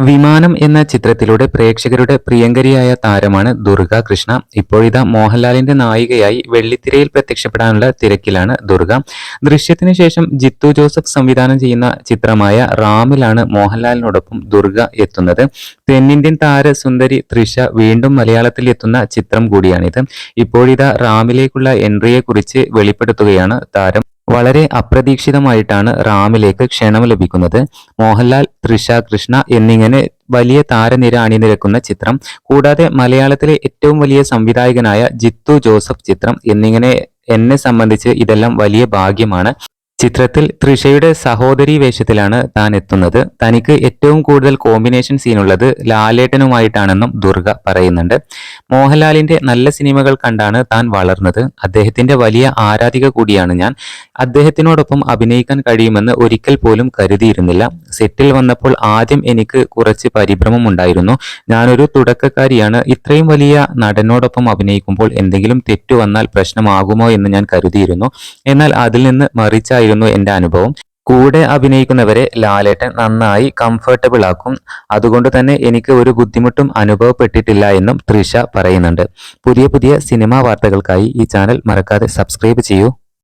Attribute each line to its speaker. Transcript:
Speaker 1: വിമാനം എന്ന ചിത്രത്തിലൂടെ പ്രേക്ഷകരുടെ പ്രിയങ്കരിയായ താരമാണ് ദുർഗ കൃഷ്ണ. ഇപ്പോഴിതാ മോഹൻലാലിന്റെ നായികയായി വെള്ളിത്തിരയിൽ പ്രത്യക്ഷപ്പെടാനുള്ള തിരക്കിലാണ് ദുർഗ. ദൃശ്യത്തിന് ശേഷം ജിത്തു ജോസഫ് സംവിധാനം ചെയ്യുന്ന ചിത്രമായ റാമിലാണ് മോഹൻലാലിനോടൊപ്പം ദുർഗ എത്തുന്നത്. തെന്നിന്ത്യൻ താര സുന്ദരി തൃഷ വീണ്ടും മലയാളത്തിൽ എത്തുന്ന ചിത്രം കൂടിയാണിത്. ഇപ്പോഴിതാ റാമിലേക്കുള്ള എൻട്രിയെക്കുറിച്ച് വെളിപ്പെടുത്തുകയാണ് താരം. വളരെ അപ്രതീക്ഷിതമായിട്ടാണ് റാമിലേക്ക് ക്ഷണം ലഭിക്കുന്നത്. മോഹൻലാൽ തൃഷ കൃഷ്ണ എന്നിങ്ങനെ വലിയ താരനിര അണിനിരക്കുന്ന ചിത്രം കൂടാതെ മലയാളത്തിലെ ഏറ്റവും വലിയ സംവിധായകനായ ജിത്തു ജോസഫ് ചിത്രം എന്നിങ്ങനെ എന്നെ സംബന്ധിച്ച് ഇതെല്ലാം വലിയ ഭാഗ്യമാണ്. ചിത്രത്തിൽ തൃഷയുടെ സഹോദരി വേഷത്തിലാണ് താൻ എത്തുന്നത്. തനിക്ക് ഏറ്റവും കൂടുതൽ കോമ്പിനേഷൻ സീനുള്ളത് ലാലേട്ടനുമായിട്ടാണെന്നും ദുർഗ പറയുന്നുണ്ട്. മോഹൻലാലിന്റെ നല്ല സിനിമകൾ കണ്ടാണ് താൻ വളർന്നത്. അദ്ദേഹത്തിന്റെ വലിയ ആരാധിക കൂടിയാണ് ഞാൻ. അദ്ദേഹത്തിനോടൊപ്പം അഭിനയിക്കാൻ കഴിയുമെന്ന് ഒരിക്കൽ പോലും കരുതിയിരുന്നില്ല. സെറ്റിൽ വന്നപ്പോൾ ആദ്യം എനിക്ക് കുറച്ച് പരിഭ്രമം ഉണ്ടായിരുന്നു. ഞാനൊരു തുടക്കക്കാരിയാണ്. ഇത്രയും വലിയ നടനോടൊപ്പം അഭിനയിക്കുമ്പോൾ എന്തെങ്കിലും തെറ്റു വന്നാൽ പ്രശ്നമാകുമോ എന്ന് ഞാൻ കരുതിയിരുന്നു. എന്നാൽ അതിൽ നിന്ന് മറിച്ചായിരുന്നു എന്റെ അനുഭവം. കൂടെ അഭിനയിക്കുന്നവരെ ലാലേട്ടൻ നന്നായി കംഫർട്ടബിൾ ആക്കും. അതുകൊണ്ട് തന്നെ എനിക്ക് ഒരു ബുദ്ധിമുട്ടും അനുഭവപ്പെട്ടിട്ടില്ല എന്നും തൃഷ പറയുന്നുണ്ട്. പുതിയ പുതിയ സിനിമാ വാർത്തകൾക്കായി ഈ ചാനൽ മറക്കാതെ സബ്സ്ക്രൈബ് ചെയ്യൂ.